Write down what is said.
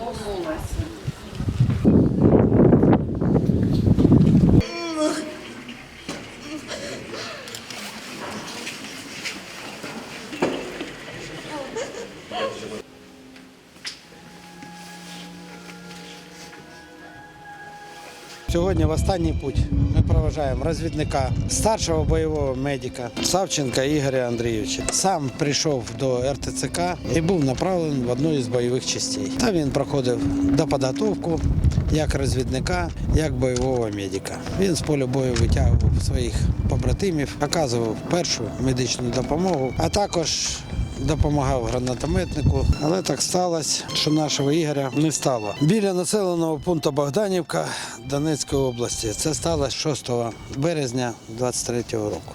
обмолася. Сьогодні в останній путь ми проважаємо розвідника, старшого бойового медика Савченка Ігоря Андрійовича. Сам прийшов до РТЦК і був направлений в одну із бойових частей. Там він проходив доподготовку як розвідника, як бойового медика. Він з поля бою витягував своїх побратимів, оказував першу медичну допомогу, а також допомагав гранатометнику, але так сталося, що нашого Ігоря не стало. Біля населеного пункту Богданівка Донецької області. Це сталося 6 березня 23 року.